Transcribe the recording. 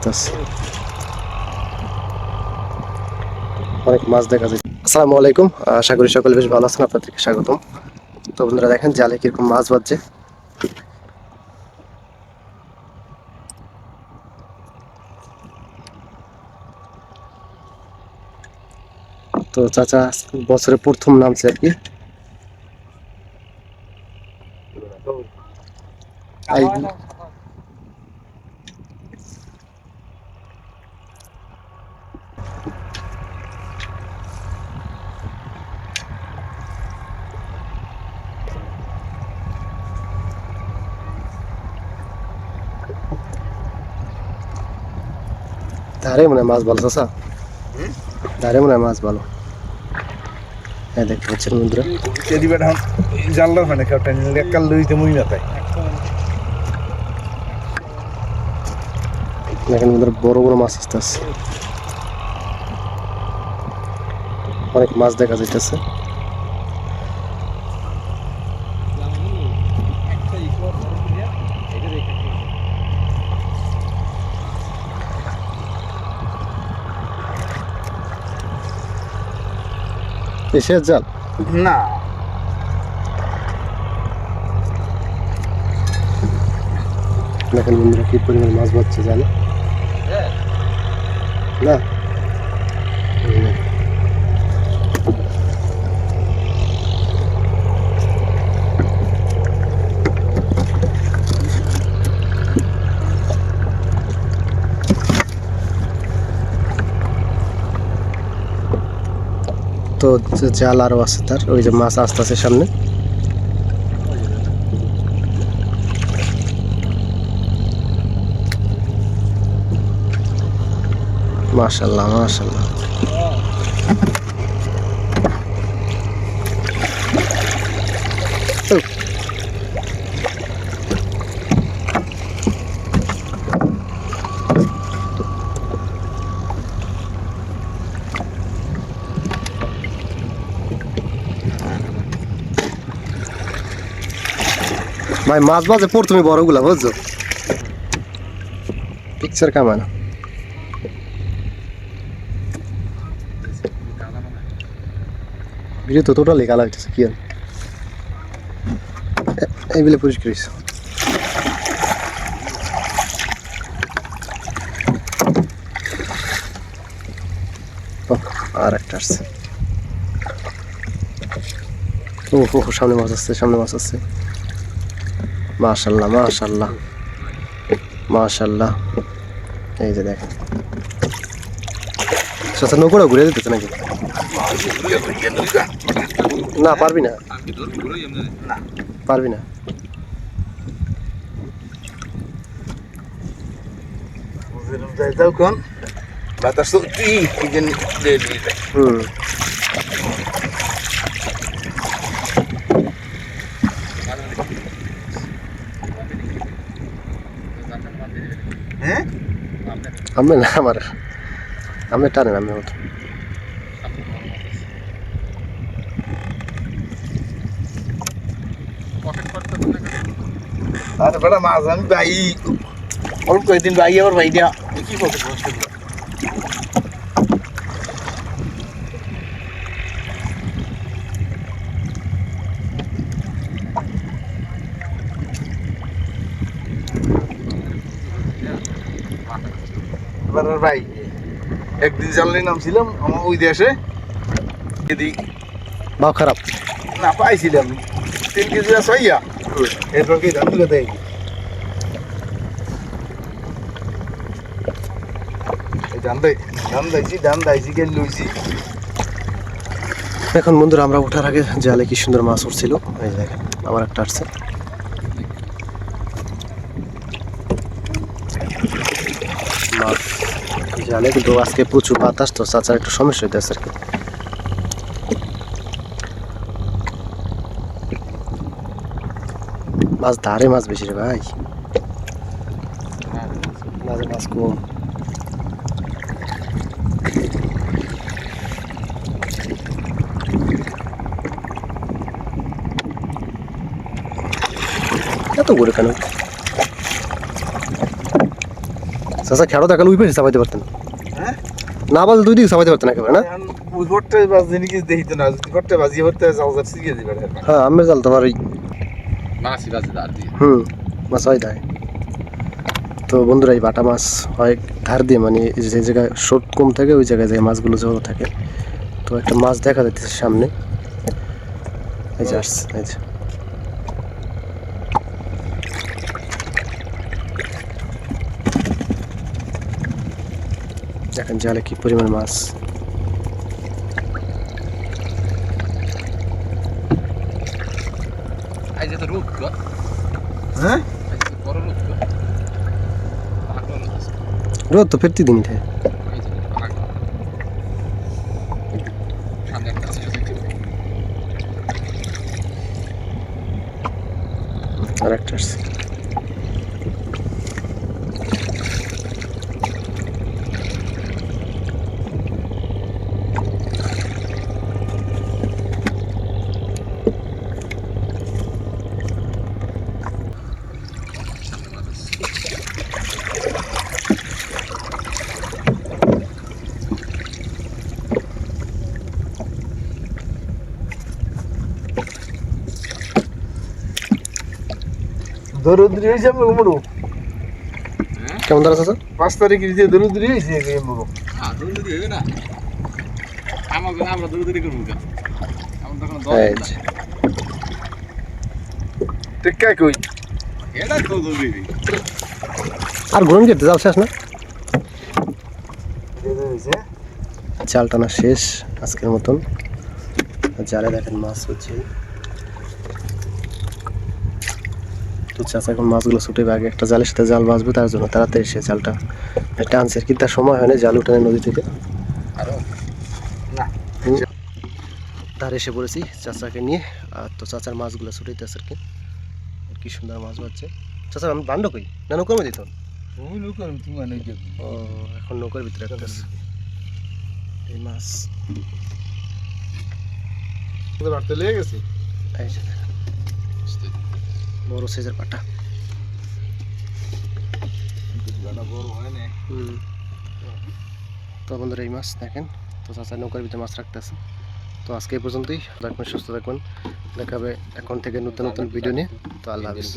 আসতেছে। অনেক মাছ দেখা যায় আসসালামু আলাইকুম। আশা করি সকলে বেশ ভালো আছেন, আপনাদেরকে স্বাগতম। তো বন্ধুরা দেখেন জালে মাছ বাজছে। তো চাচা, বছরে প্রথম নামছে আর কি। এই ধারে মনে হয় মাছ ভালো চাচা। ধারে মনে হয় মাছ ভালো। হ্যাঁ দেখতে পাচ্ছেন বন্ধুরা। জানলাম একাল লইতে মুই না তাই দেখেন বন্ধুরা বড় বড় মাছ আসতেছে অনেক মাছ দেখা যাইতেছে। এসে জাল? না। দেখেন বন্ধুরা কি পরিমাণ মাছ বাচ্ছে জানে না? তো জাল আরও আছে তার ওই যে মাছ আস্তে আছে সামনে মাশাল্লাহ মাশাল্লাহ ও। ভাই মাছ পর তুমি বড়গুলা বুঝছ? পিকচার কামানো? ভিডিও তো টোটালি কালা হইতেছে কি আর? এইগুলো পরিষ্কার হয়েছে আর একটা আসছে। ও হো, সামনে মাছ আসছে সামনে মাছ আসছে। মাশাল্লাহ মাশাল্লাহ। মাশাল্লাহ। এই যে দেখেন। আচ্ছা নৌকোটা ঘুরে দিতেছে নাকি? না, পারবি না। পারবি না। বাতাস তো। হুম। আমি না আমার আমি টানেন আমি মতো আরে বেটা মাছ আমি ভাই অল্প কয়েকদিন ভাই আবার ভাই দিয়া। কি পকেট আর ভাই একদিন জানলে নামছিলাম আমার ওই দেশে। এদিক। ভাব খারাপ। না পাইছিলাম। তিন কেজি আছে হইয়া এরপর কি ধান তুলে দেয়? এখন বন্ধুরা আমরা ওঠার আগে জালে কি সুন্দর মাছ উঠছিল এই দেখেন আবার একটা আসছে। মাছ। জালে কিন্তু আজকে প্রচুর বাতাস, তো চাচার একটু সমস্যা হইতেছে আর কি। মাছ ধারে মাছ বেশি রে ভাই। মাঝে মাছ কম। এত করে কেন? চাচা খেড়ো দেখালে উই পেয়েছে চাপাইতে পারতেন। না বল দুই দিকে চাপাইতে পারতেন একেবারে না? ঘরটা বাজে নাকি দেখি তো না যদি ঘরটা বাজিয়ে ভরতে যাও যাচ্ছে গিয়ে দিবে হ্যাঁ আমি জাল তোমার ওই মাছি বাজে দাঁড় দিয়ে। হুম মাছ হয় দেয় তো বন্ধুরা এই বাটা মাছ হয় ধার দিয়ে মানে এই যে জায়গায় স্রোত কম থাকে ওই জায়গায় জায়গায় মাছগুলো জড়ো থাকে। তো একটা মাছ দেখা যাচ্ছে সামনে। এই যে আসছে এই যে। দেখেন জালে কি পরিমাণ মাছ? হ্যাঁ। রোদ তো ফিরতি দেখতে পাই। আর একটা আসছে। দরুদ্রি হয়েছে আমি কেমন দাঁড়া পাঁচ তারিখে যে দরুদ্রি হয়েছে দৌড়াদৌড়ি না? আমাকে আমরা করব কেন? আমার কই? এটা তো দৌড়াইবি। আর গরম যেতে জাল শেষ না? জাল টানা শেষ আজকের মতন। জালে দেখেন মাছ হচ্ছে তো চাচা এখন মাছগুলো ছুটে আগে একটা জালের সাথে জাল বাঁচবে তার জন্য তাড়াতাড়ি সে জালটা টানছে আর কি তার সময় হয় না জাল উঠানে নদী থেকে। আরও? না। এসে পড়েছি চাচাকে নিয়ে। আর তো চাচার মাছগুলো ছুটাইতেছে আর কি। আর কি সুন্দর মাছ হচ্ছে চাচা আমি বান্ড কই? না নৌকার মধ্যে তো ও এখন নৌকার ভিতরে এই মাছ। বাড়তে লেগে গেছে? বড় সাইজের পাটা। বড় হয় তো বন্ধুরা এই মাছ দেখেন। তো চাচা নৌকার ভিতরে মাছ রাখতেছে। তো আজকে এই পর্যন্তই। থাকবেন সুস্থ থাকবেন। দেখাবে এখন থেকে নতুন নতুন ভিডিও নিয়ে। তো আল্লাহ হাফিজ।